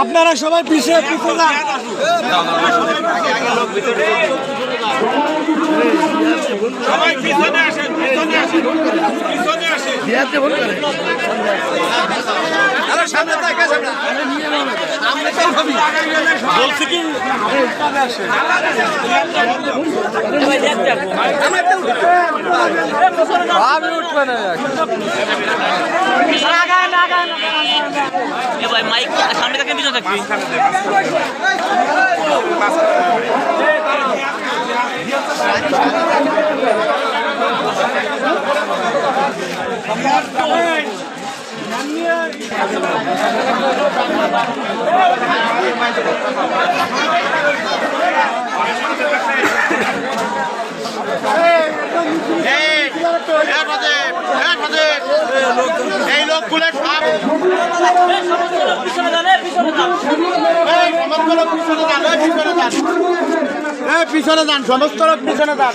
আপনারা সবাই পিছিয়ে পিছিয়ে সবাই পিছনে আসেন পিছনে আসেন পিছনে আসেন। বলছি কি এ ভাই মাইক সামনে যান এই সমস্ত লোক পিছনে যান পিছনে যান এই পিছনে যান সমস্ত লোক পিছনে যান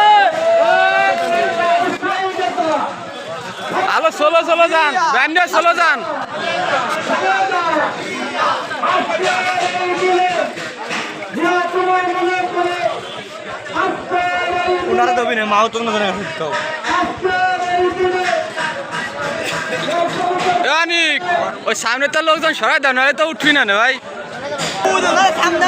আলো চলো চলো যান ব্যান্ডে চলো যান ওনারা দেবি না মাও তো না অনিক ওই সামনে তো লোকজন সরাই দাও নাহলে তো উঠবি না না ভাই। সামনে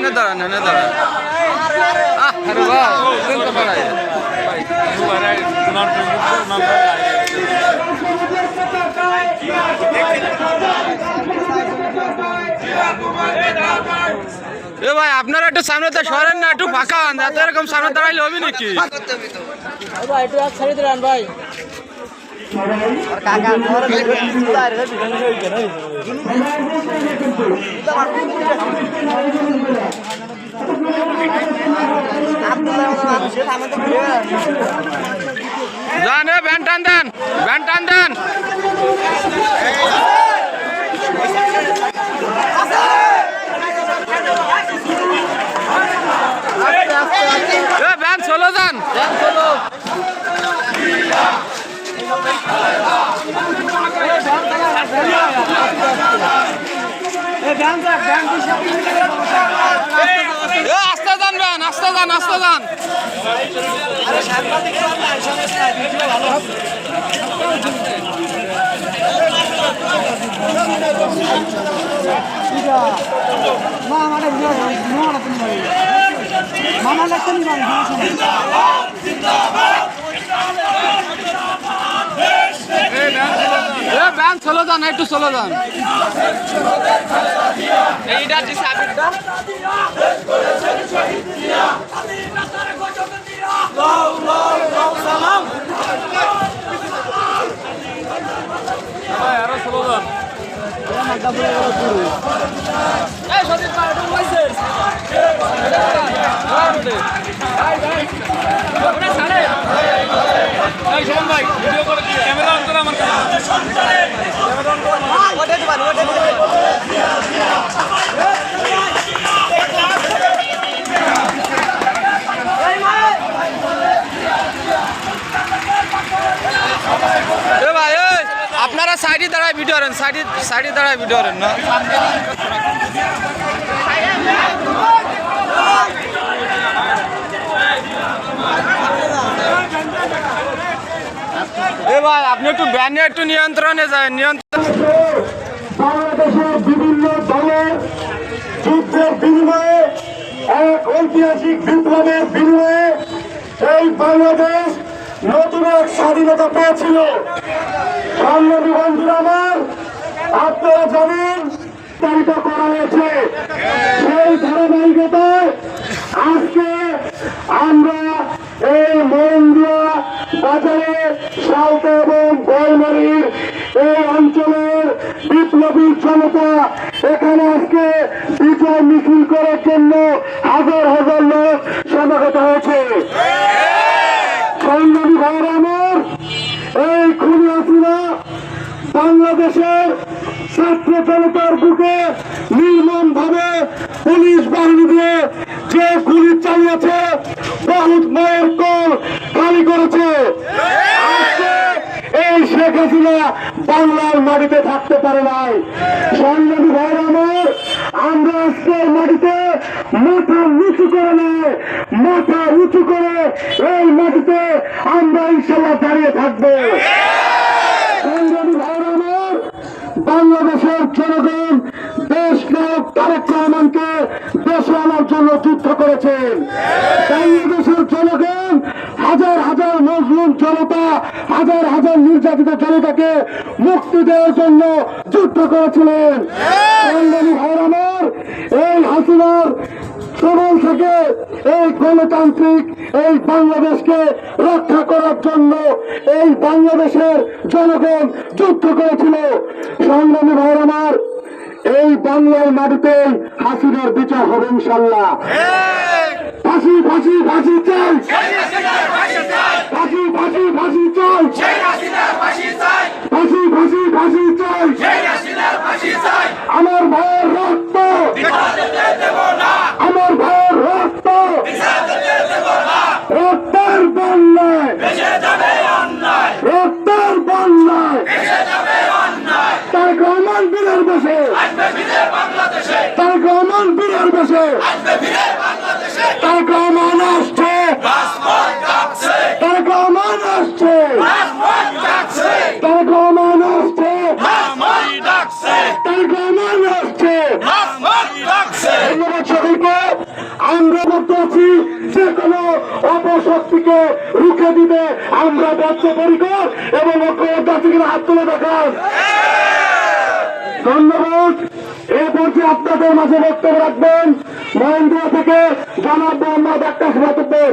না না দাঁড়া। আহ, আরে বাহ এ ভাই, আপনারা একটু সামনে তো সরেন না, একটু ফাঁকা এত এরকম সামনে দাঁড়াইলে হবে নাকি? ভাই, একটু এক সাইডে দাঁড়ান ভাই। এ ভ্যান দেন ভ্যান দেন এ ভ্যান চলো যান ভ্যান চলো এ আস্তে যান ভ্যান আস্তে যান আস্তে যান এ ভ্যান চলো যান একটু চলো যান এইটা দাঁড়ায় ভিডিও করেন সাইডে সাইডে দাঁড়ায় ভিডিও করেন না। এ ভাই, আপনি একটু ব্যানে একটু নিয়ন্ত্রণে যায় নিয়ন্ত্রণ বাংলাদেশের বিভিন্ন দলের যুদ্ধের বিনিময়ে, এক ঐতিহাসিক বিপ্লবের বিনিময়ে, এই বাংলাদেশ নতুন এক স্বাধীনতা পেয়েছিল। সংগ্রামী বন্ধুরা আমার। আপনারা জানেন, তালিকা করা হয়েছে। সেই ধারাবাহিকতায় আজকে আমরা এই মহেন্দ্রা বাজারে সালতা এবং বয়মারির এই অঞ্চলের বিপ্লবী জনতা এখানে আজকে বিজয় মিছিল করার জন্য হাজার হাজার লোক সমাগত হয়েছে। বাংলাদেশের ছাত্র জনতার বুকে নির্মম ভাবে পুলিশ বাহিনী দিয়ে যে গুলি চালিয়েছে বহুত মায়ের কল খালি করেছে। এই শেখ হাসিনা বাংলার মাটিতে থাকতে পারে নাই। সংগ্রামী ভাইয়ের আমার, আমরা আজকের মাটিতে মাথা নিচু করে নয় মাথা উঁচু করে এই মাটিতে আমরা ইনশাল্লাহ দাঁড়িয়ে থাকব সংগ্রামী ভাইয়ের আমার বাংলাদেশের জনগণ দেশ নায়ক তারেক রহমানকে দেশে আনার জন্য যুদ্ধ করেছেন বাংলাদেশের জনগণ, হাজার হাজার মজলুম জনতা, হাজার হাজার নির্যাতিত জনতাকে মুক্তি দেওয়ার জন্য যুদ্ধ করেছিলেন। এই হাসিনার সবল থেকে এই গণতান্ত্রিক এই বাংলাদেশকে রক্ষা করার জন্য এই বাংলাদেশের জনগণ যুদ্ধ করেছিল। সংগ্রামী ভাইয়ের আমার এই বাংলার মাটিতে হাসিনার বিচার হবে ইনশাল্লাহ ফাঁসি ফাঁসি ফাঁসি চাই। ফাঁসি ফাঁসি ফাঁসি চাই। ফাঁসি ফাঁসি ফাঁসি চাই। আমার ভাইয়ের রক্ত। আমার ভাইয়ের রক্ত। রক্তের বন্যায় রক্তের বন্যায় তার বেশে তার রহমান বীরের বেশে তার রহমান আসছে। তার রহমান আসছে। তার রহমান আসছে। তার রহমান আসছে। ধন্যবাদ সকলকে আমরা বলতে আছি যে কোনো অপশক্তিকে রুখে দিতে আমরা বদ্ধপরিকর এবং ঐক্যবদ্ধ হাত তুলে দেখান ধন্যবাদ। এরপর পর্যায়ে আপনাদের মাঝে বক্তব্য রাখবেন। মহেন্দ্র থেকে জনাব মোহাম্মদ আকাশ মাতুব্বর